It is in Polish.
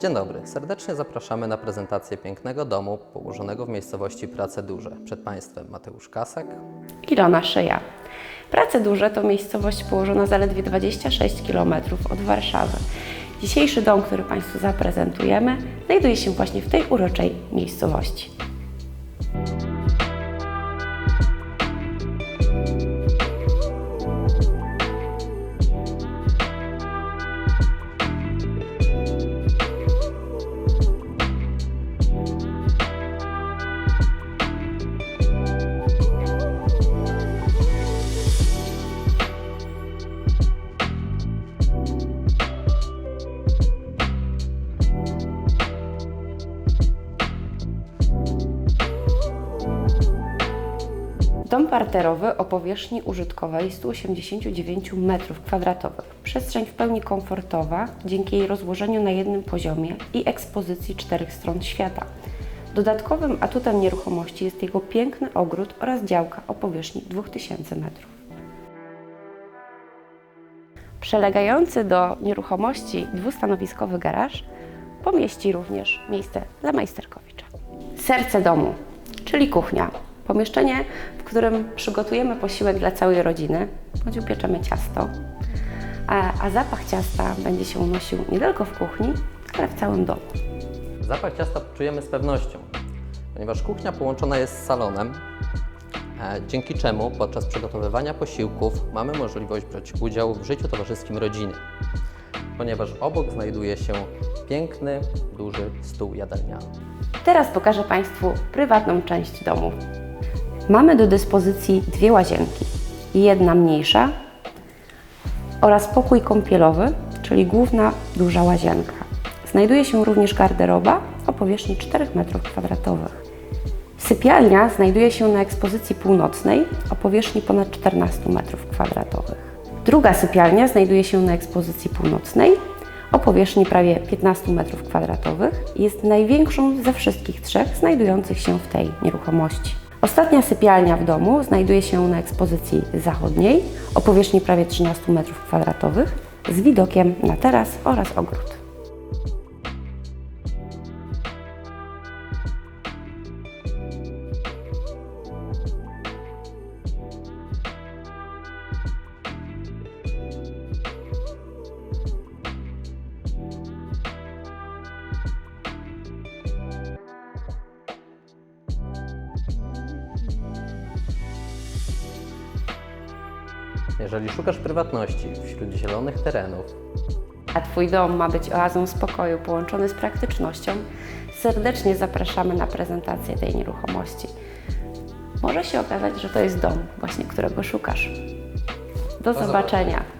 Dzień dobry, serdecznie zapraszamy na prezentację pięknego domu położonego w miejscowości Prace Duże. Przed Państwem Mateusz Kasek. Ilona Szyja. Prace Duże to miejscowość położona zaledwie 26 km od Warszawy. Dzisiejszy dom, który Państwu zaprezentujemy, znajduje się właśnie w tej uroczej miejscowości. Dom parterowy o powierzchni użytkowej 189 m2. Przestrzeń w pełni komfortowa dzięki jej rozłożeniu na jednym poziomie i ekspozycji czterech stron świata. Dodatkowym atutem nieruchomości jest jego piękny ogród oraz działka o powierzchni 2000 m. Przylegający do nieruchomości dwustanowiskowy garaż pomieści również miejsce dla majsterkowicza. Serce domu, czyli kuchnia. Pomieszczenie, w którym przygotujemy posiłek dla całej rodziny, bądź upieczemy ciasto, a, a zapach ciasta będzie się unosił nie tylko w kuchni, ale w całym domu. Zapach ciasta czujemy z pewnością, ponieważ kuchnia połączona jest z salonem, e, dzięki czemu podczas przygotowywania posiłków mamy możliwość brać udział w życiu towarzyskim rodziny, ponieważ obok znajduje się piękny, duży stół jadalniany. Teraz pokażę Państwu prywatną część domu. Mamy do dyspozycji dwie łazienki. Jedna mniejsza oraz pokój kąpielowy, czyli główna duża łazienka. Znajduje się również garderoba o powierzchni 4 m2. Sypialnia znajduje się na ekspozycji północnej o powierzchni ponad 14 m2. Druga sypialnia znajduje się na ekspozycji północnej o powierzchni prawie 15 m2 i jest największą ze wszystkich trzech znajdujących się w tej nieruchomości. Ostatnia sypialnia w domu znajduje się na ekspozycji zachodniej o powierzchni prawie 13 m2 z widokiem na taras oraz ogród. Jeżeli szukasz prywatności wśród zielonych terenów, A Twój dom ma być oazą spokoju połączony z praktycznością, serdecznie zapraszamy na prezentację tej nieruchomości. Może się okazać, że to jest dom właśnie, którego szukasz. Do, zobaczenia. zobaczenia.